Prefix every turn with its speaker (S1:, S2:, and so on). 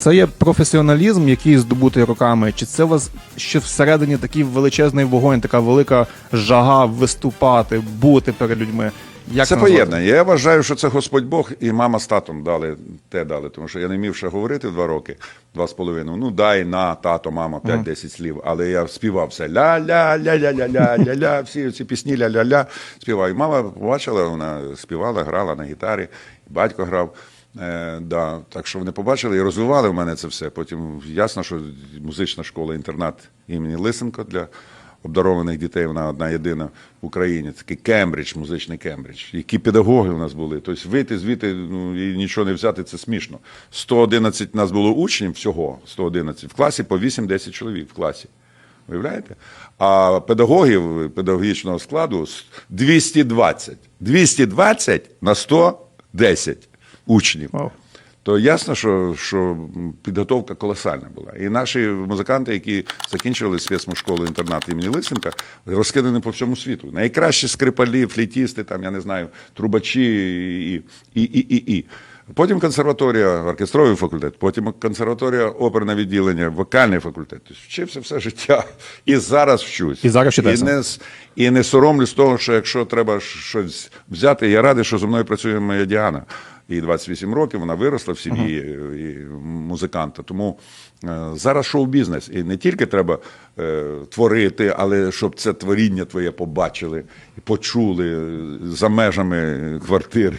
S1: Це є професіоналізм, який здобутий роками, чи це у вас ще всередині такий величезний вогонь, така велика жага виступати, бути перед людьми? Як
S2: це
S1: назвати?
S2: поєднання. Я вважаю, що це Господь Бог і мама з татом дали те дали, тому що я не міг ще говорити два роки, два з половиною. Ну дай на тато, мама, 5-10 слів. Але я співав все ля-ля-ля-ля-ля-ля-ля-ля, всі ці пісні ля-ля-ля співаю. І мама побачила, вона співала, грала на гітарі, батько грав. Е, да, так що вони побачили і розвивали в мене це все. Потім ясно, що музична школа, інтернат імені Лисенко для обдарованих дітей, вона одна єдина в Україні. Такий Кембридж, музичний Кембридж. Які педагоги у нас були. Тобто вийти звідти ну, і нічого не взяти, це смішно. 111 нас було учнів всього, 111. В класі по 8-10 чоловік в класі. Уявляєте? А педагогів педагогічного складу 220. 220 на 110 учнів.
S1: Wow.
S2: То ясно, що, що підготовка колосальна була. І наші музиканти, які закінчували спецмушколу інтернат імені Лисенка, розкидані по всьому світу. Найкращі скрипалі, флітісти, там, я не знаю, трубачі і, і, і, і, і. Потім консерваторія, оркестровий факультет, потім консерваторія, оперне відділення, вокальний факультет. Тобто вчився все життя. І зараз вчусь.
S1: І зараз.
S2: І не, і не соромлюсь того, що якщо треба щось взяти, я радий, що зі мною працює моя Діана. Їй 28 років, вона виросла в сім'ї і музиканта. Тому е, зараз шоу-бізнес. І не тільки треба е, творити, але щоб це творіння твоє побачили почули е, за межами квартири.